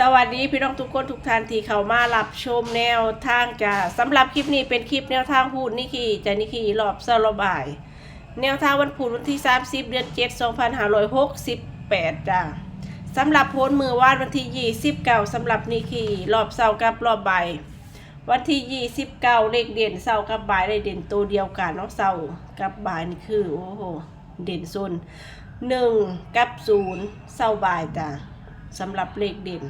สวัสดีพี่น้องทุกคนทุกท่านที่เข้ามารับชมแนวทางจ้าสำหรับคลิปนี้เป็นคลิปแนวทางพูดนิคีจะนิคีรอบเซารบาย แนวทางวันพุธวันที่ 30 เดือน7 2568จ้าสำหรับโพสต์มือวาดวันที่ 29สำหรับนิคีรอบเสากับรอบบ่ายวันที่ 29 เลขเด่นเสากับบ่ายเลขเด่นตัวเดียวกันเนาะเสากับบ่ายนี่คือโอ้โหเด่นซุนหนึ่งกับศูนย์เสาบ่ายจ้าสำหรับเลขเด่น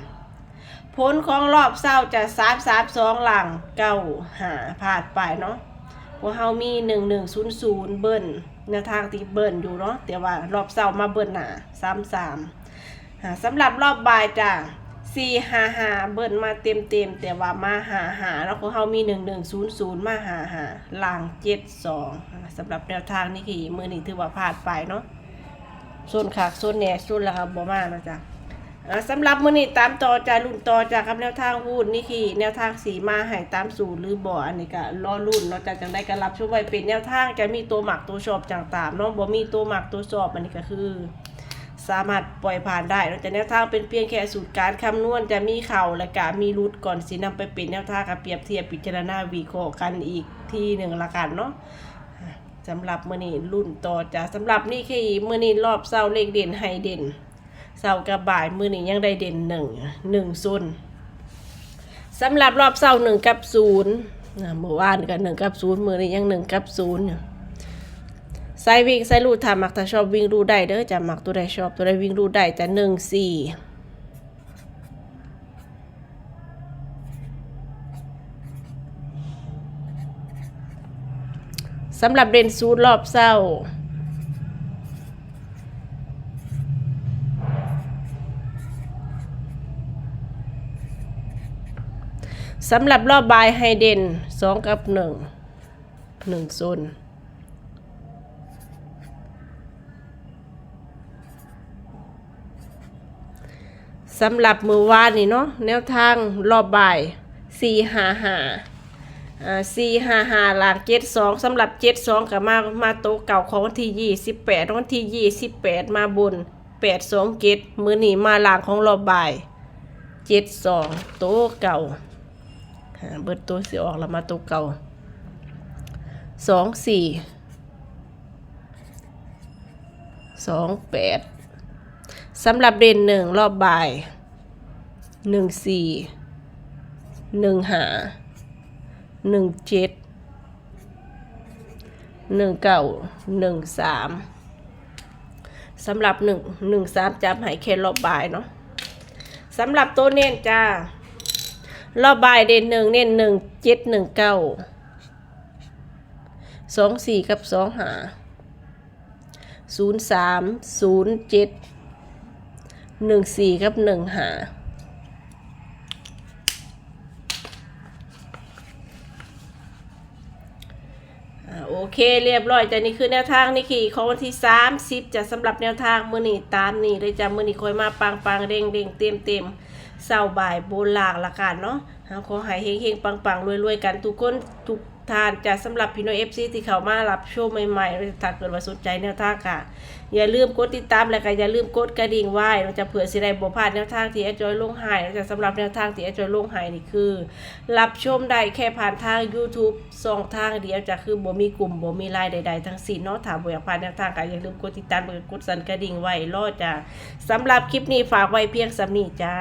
ผลของรอบเศร้าจะสามสามสองหลังเก้าหาพลาดไปเนาะพวกเฮามีหนึ่งหนึ่งศูนย์ศูนย์เบิ้ลแนวทางที่เบิ้ลอยู่เนาะแต่ว่ารอบเศร้ามาเบิ้ลหนาสามสามสำหรับรอบบ่ายจ้ะสี่หาหาเบิ้ลมาเต็มเต็มแต่ว่ามาหาหาแล้วของเฮามีหนึ่งหนึ่งศูนย์ศูนย์มาหาหาหลังเจ็ดสองสำหรับแนวทางนี่คือมือนี้ถือว่าพลาดไปเนาะส่วนขากส่วนแหน่ส่วนละครับบ่มาแล้วจ้ะ สำหรับมื้อนี้ตามต่อจากรุ่นต่อจากครับแนวทางพูดนี่คือแนวทางสีมาให้ตามสูตรหรือบ่ออันนี้ก็รอรุ่นเนาะจากจังได้ก็รับช่วยไว้เป็นแนวทางจะมีตัวหมักตัวชอบต่างๆเนาะบ่มีตัวหมักตัวชอบอันนี้ก็คือ สามารถปล่อยผ่านได้เนาะแต่แนวทางเป็นเพียงแค่สูตรการคำนวณจะมีเข่าและก็มีรุดก่อนสินำไปเป็นแนวทางกับเปรียบเทียบพิจารณาวิเคราะห์กันอีกทีหนึ่งละกันเนาะอ่าสำหรับมื้อนี้รุ่นต่อจากสำหรับนี่คือมื้อนี้รอบเช้าเลขเด่นให้เด่น เสาร์กับบ่ายมือนี้ยังได้เด่นหนึ่งหนึ่งศูนย์สำหรับรอบเสาร์หนึ่งกับศูนย์นะเมื่อวานกันหนึ่งกับศูนย์มือนี้ยังหนึ่งกับศูนย์ไซวิ่งไซรูดถ้ามักถ้าชอบวิ่งรูได้เด้อจะมักตัวใดชอบตัวใดวิ่งรูได้แต่หนึ่งสี่สำหรับเด่นศูนรอบเศร้า สำหรับรอบบายไฮเดนสองกับหนึ่งหนึ่งโซนสำหรับมือวานนี่เนาะแนวทางรอบบ่ายสี่หาหาอ่าสี่หาหาหลักเจ็ดสองสำหรับเจ็ดสองกับมามาโตะเก่าของวันที่ยี่สิบแปดวันที่ยี่สิบแปดมาบนแปดสองเจ็ดมือหนีมาหลังของรอบบ่ายเจ็ดสองโตะเก่า เบิดตัวสิออกแล้วมาตัวเก่าสองสี่สองแปดสำหรับเด่นหนึ่งรอบบ่ายหนึ่งสี่หนึ่งหาหนึ่งเจ็ดหนึ่งเก้าหนึ่งสามสำหรับหนึ่งหนึ่งสามจับหายแค่รอบบ่ายเนาะสำหรับตัวเน้นจ้า รอบบ่ายเด่นหนึ่งเน้นหนึ่งเจ็ดหนึ่งเก้าสองสี่กับสองหาศูนย์สามศูนย์เจ็ดหนึ่งสี่กับหนึ่งหาอ่าโอเคเรียบร้อยจ้ะนี่คือแนวทางนี่คือของวันที่สามสิบจะสำหรับแนวทางมือนี่ตามนี่เลยจ้ะมือนี่คอยมาปังปังเร่งเร่งเต็มเต็ม เศร้าบ่ายโบลากละกันเนาะขอใหายเฮงเฮงๆปังปังๆรวยๆ กันทุกคนทุกทานจะสำหรับพี่น้องเอฟซีที่เข้ามารับชมใหม่ๆถ้าเกิดว่าสนใจแนวทางค่ะ อย่าลืมกดติดตามและก็อย่าลืมกดกระดิ่งไว้เราจะเผื่อสิได้บ่พลาดแนวทางที่แอดจอยลงให้แต่สำหรับแนวทางที่แอดจอยลงให้นี่คือ รับชมได้แค่ผ่านทาง YouTube สองทางเดียวจะคือบ่มีกลุ่มบ่มีไลน์ใดๆทั้งสิ้นเนาะถ้าบ่อยากพลาดแนวทางก็อย่าลืมกดติดตามกดสั่นกระดิ่งไว้รอจ้าสำหรับคลิปนี้ฝากไว้เพียงสำนี้จ้า